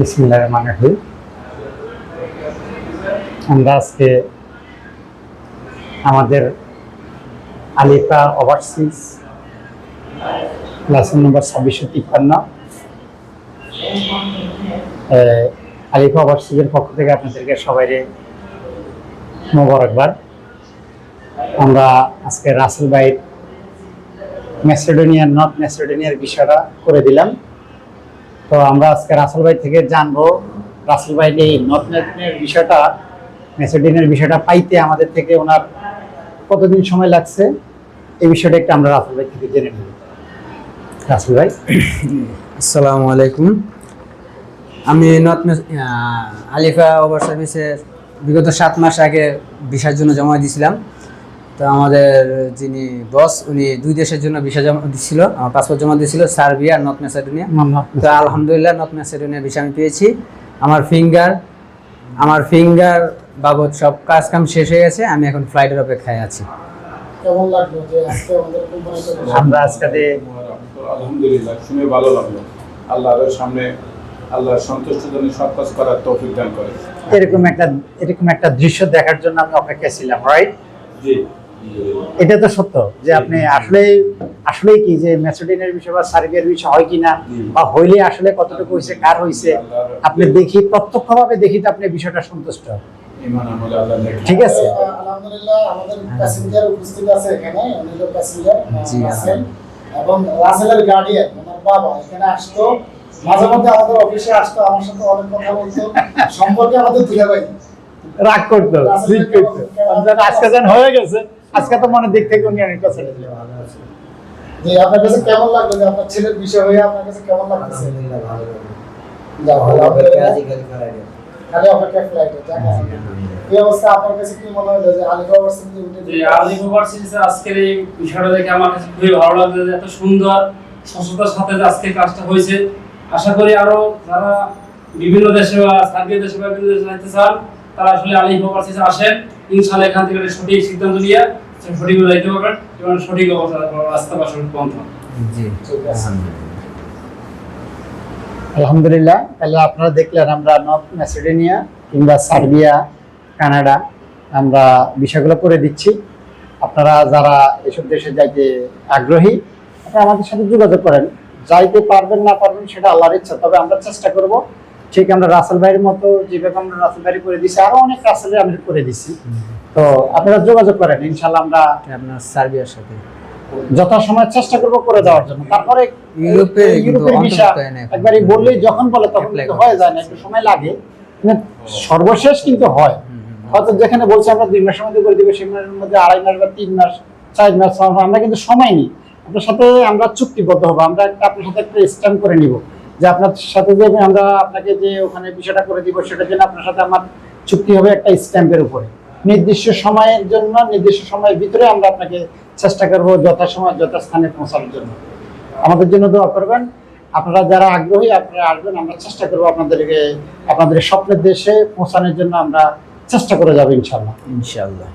বিসমিল্লাহ রহমান রহিম। আমরা আজকে আমাদের আলিফা ওভারসিজ লাইসেন্স নম্বর ছাব্বিশশো তিপ্পান্ন। আলিফা ওভারসিজের পক্ষ থেকে আপনাদেরকে সবাইকে মোবারকবাদ। আমরা আজকে রাসেল বাইট ম্যাসেডোনিয়ার নর্থ ম্যাসেডোনিয়ার বিষয়টা করে দিলাম। তো আমরা আজকে রাসেল ভাই থেকে জানব, রাসেল ভাই এই নর্থ বিষয়টা ম্যাসেডোনিয়ার বিষয়টা পাইতে আমাদের থেকে ওনার কতদিন সময় লাগছে? এই বিষয়টা একটু আমরা রাসেল ভাই থেকে জেনে নেব। রাসেল ভাই? আসসালামু আলাইকুম। আমি নর্থ আলিফা ওভার সার্ভিসের বিগত সাত মাস আগে ভিসার জন্য জমা দিয়েছিলাম তো আমাদের যিনি বস উনি দুই দেশের জন্য ভিসা জমা দিছিল আমার পাসপোর্ট জমা দিয়েছিল সার্বিয়া আর নর্থ ম্যাসেডোনিয়া তো আলহামদুলিল্লাহ নর্থ ম্যাসেডোনিয়া ভিসা আমি পেয়েছি। আমার ফিঙ্গার আমার ফিঙ্গার বাবদ সব কাজ কাম শেষ হয়ে গেছে আমি এখন ফ্লাইটের অপেক্ষায় আছি। কেমন লাগল যে আজকে আমাদের আমরা আজকে আলহামদুলিল্লাহ শুনে ভালো লাগল। আল্লাহর সামনে আল্লাহর সন্তুষ্ট জন্য সব কাজ করার তৌফিক দান করে। এরকম একটা এরকম একটা দৃশ্য দেখার জন্য আমি অপেক্ষায় ছিলাম রাইট জি। এটা তো সত্য যে আপনি আসলে আসলে কি যে ম্যাসেডোনিয়ার বিষয় বা সার্বিয়ার বিষয় হয় কিনা বা হইলে আসলে কতটুকু হয়েছে কার হয়েছে আপনি দেখি প্রত্যক্ষভাবে দেখি তো আপনি বিষয়টা সন্তুষ্ট। ঠিক আছে? আলহামদুলিল্লাহ আমাদের প্যাসেঞ্জার উপস্থিত আছে এখানে উনি প্যাসেঞ্জার জি, এবং রাসেলের গার্ডিয়ান ওনার বাবা এখানে আসতো। মাঝে মধ্যে আমাদের অফিসে আসতো আমার সাথে অনেক কথা বলতো। সম্পর্কে আমাদের রাগ করতো আজকে যেন হয়ে গেছে। আজকে তো মনের দিক থেকে উনি অনেকটা ছেড়ে দিলেন যে আপনার কাছে কেমন লাগল? যে আপনার ছেলের বিষয় হয়ে আপনার কাছে কেমন যাক, আলহামদুলিল্লাহ। খালি অপেক্ষা ফ্লাইটে এই অবস্থা আপনার কাছে কি মনে হলো যে ভার্সিটি উঠে যে আজকের এই বিষয়টা দেখে আমার কাছে খুবই ভালো লাগছে যে এত সুন্দর স্বচ্ছতার সাথে যে আজকে কাজটা হয়েছে। আশা করি আরও যারা বিভিন্ন দেশে বা সার্বিয়া দেশে বা বিভিন্ন দেশে যাইতে চান তারা আসলে আলিফ ওভারসিজে আসেন। ইনশাল্লাহ এখান থেকে সঠিক সিদ্ধান্ত নিয়ে সঠিক যাইতে পারবেন? এবং সঠিক অবস্থা রাস্তা বা সঠিক পন্থা জি আলহামদুলিল্লাহ তাহলে আপনারা দেখলেন আমরা নর্থ ম্যাসেডোনিয়া কিংবা সার্বিয়া কানাডা আমরা বিষয়গুলো করে দিচ্ছি। আপনারা যারা এসব দেশে যাইতে আগ্রহী আপনারা আমাদের সাথে যোগাযোগ করেন। যাইতে পারবেন না পারবেন সেটা আল্লাহর ইচ্ছা তবে আমরা চেষ্টা করব ঠিক আমরা রাসেল ভাইয়ের মতো যেভাবে আমরা রাসেল ভাই করে দিচ্ছি আরও অনেক রাসেলের আমরা করে দিচ্ছি তো আপনারা যোগাযোগ করেন ইনশাল্লাহ আমরা আপনার সার্বিয়ার সাথে। যথাসময় চেষ্টা করব করে দেওয়ার জন্য। তারপরে ইউরোপে ইউরোপের ভিসা। একবারই বললেই যখন বলে তখন হয়ে যায় না একটু সময় লাগে। সর্বশেষ কিন্তু হয়। হয়তো যেখানে বলছে আমরা দুই মাসের মধ্যে করে দিব সেখানের মধ্যে আড়াই মাস বা তিন মাস চার মাস মাস, আমরা কিন্তু সময় নিই। আপনার সাথে আমরা চুক্তিবদ্ধ হব আমরা একটা আপনার সাথে একটা স্ট্যাম্প করে নিব। যে আপনার সাথে যে আমরা আপনাকে যে ওখানে বিষয়টা করে দিব, সেটার জন্য আপনার সাথে আমার চুক্তি হবে একটা স্ট্যাম্পের উপরে। নির্দিষ্ট সময়ের জন্য, নির্দিষ্ট সময়ের ভিতরে আমরা আপনাকে চেষ্টা করব যথাসময়, যথাস্থানে পৌঁছানোর জন্য। আমাদের জন্য দোয়া করবেন। আপনারা যারা আগ্রহী, আপনারা আসবেন, আমরা চেষ্টা করব আপনাদেরকে, আপনাদের স্বপ্নের দেশে পৌঁছানোর জন্য আমরা চেষ্টা করে যাব ইনশাল্লাহ ইনশাআল্লাহ।